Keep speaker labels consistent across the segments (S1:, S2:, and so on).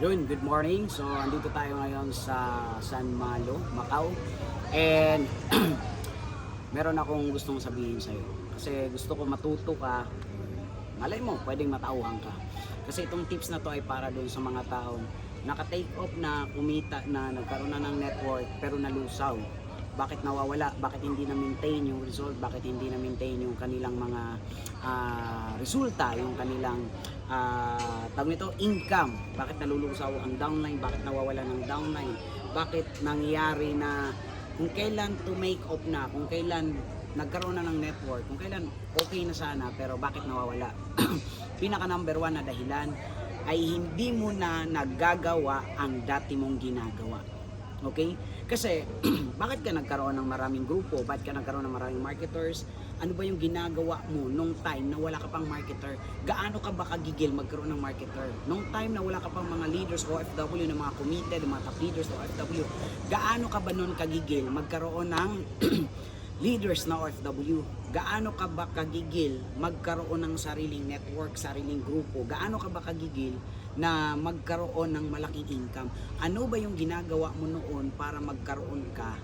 S1: Yun, good morning. So, andito tayo ngayon sa San Malo, Macau. And meron akong gustong sabihin sa'yo. Kasi gusto ko matuto ka. Malay mo, pwedeng matauhan ka. Kasi itong tips na to ay para doon sa mga taong naka-take off na kumita na nagkaroon na ng network pero nalusaw. Bakit nawawala? Bakit hindi na-maintain yung result? Bakit hindi na-maintain yung kanilang mga ah, resulta, yung kanilang ah, tawag nito, income? Bakit nalulusaw ang downline? Bakit nawawala ng downline? Bakit nangyari na kung kailan to make up na, kung kailan nagkaroon na ng network, kung kailan okay na sana, pero bakit nawawala? Pinaka number one na dahilan ay hindi mo na nagagawa ang dati mong ginagawa. Okay? Kasi, bakit ka nagkaroon ng maraming grupo? Bakit ka nagkaroon ng maraming marketers? Ano ba yung ginagawa mo nung time na wala ka pang marketer? Gaano ka ba kagigil magkaroon ng marketer? Nung time na wala ka pang mga leaders OFW, ng mga committed, mga top leaders OFW, gaano ka ba nun kagigil magkaroon ng leaders na OFW, gaano ka ba kagigil magkaroon ng sariling network, sariling grupo? Gaano ka ba kagigil na magkaroon ng malaking income? Ano ba yung ginagawa mo noon para magkaroon ka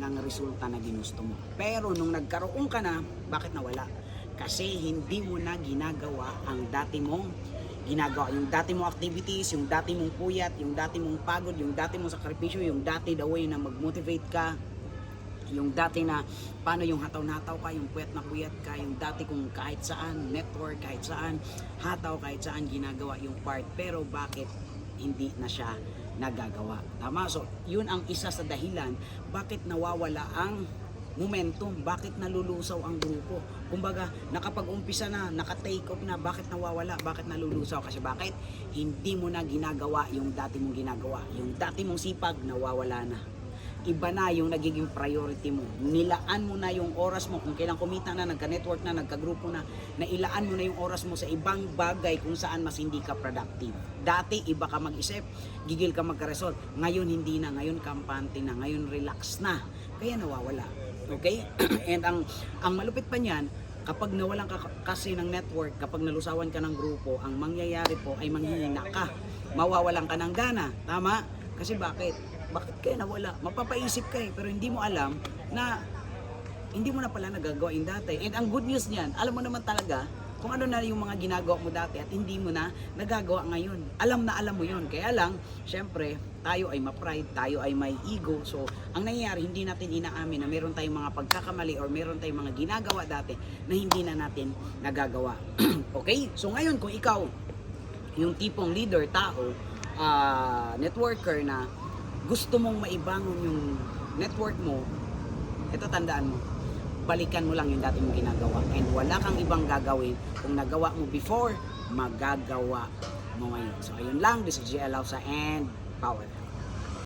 S1: ng resulta na ginusto mo? Pero nung nagkaroon ka na, bakit nawala? Kasi hindi mo na ginagawa ang dati mong ginagawa. Yung dati mong activities, yung dati mong puyat, yung dati mong pagod, yung dati mong sakripisyo, yung dati the way na mag-motivate ka, yung dati na paano yung hataw na hataw ka, yung puyat na puyat ka, yung dati kung kahit saan, network, kahit saan, hataw, kahit saan ginagawa yung part. Pero bakit hindi na siya nagagawa? Tama? So, yun ang isa sa dahilan bakit nawawala ang momentum, bakit nalulusaw ang grupo. Kumbaga, nakapag-umpisa na, naka-take off na, bakit nawawala, bakit nalulusaw? Kasi bakit? Hindi mo na ginagawa yung dati mong ginagawa. Yung dati mong sipag, nawawala na iba na yung nagiging priority mo. Nilaan mo na yung oras mo kung kailan kumita na, nagka-network na, nagka-grupo na, nailaan mo na yung oras mo sa ibang bagay kung saan mas hindi ka productive. Dati, iba ka mag-isip, gigil ka magka-result. Ngayon, hindi na. Ngayon, kampante na. Ngayon, relax na. Kaya nawawala. Okay? And ang, ang malupit pa niyan, kapag nawalan ka kasi ng network, kapag nalusawan ka ng grupo, ang mangyayari po ay manghihina ka. Mawawalan ka ng gana. Tama? Kasi bakit? Bakit kaya nawala? Mapapaisip ka eh, pero hindi mo alam na hindi mo na pala nagagawa yung dati. And ang good news niyan, alam mo naman talaga kung ano na yung mga ginagawa mo dati at hindi mo na nagagawa ngayon. Alam na alam mo yun. Kaya lang, syempre, tayo ay ma-pride, tayo ay may ego. So, ang nangyayari, hindi natin inaamin na meron tayong mga pagkakamali or meron tayong mga ginagawa dati na hindi na natin nagagawa. okay? So, ngayon, kung ikaw, yung tipong leader, tao, ah, networker na gusto mong maibangon yung network mo, ito tandaan mo, balikan mo lang yung dati mong ginagawa and wala kang ibang gagawin kung nagawa mo before, magagawa mo ngayon. So ayun lang, this is GL Lausa and Power.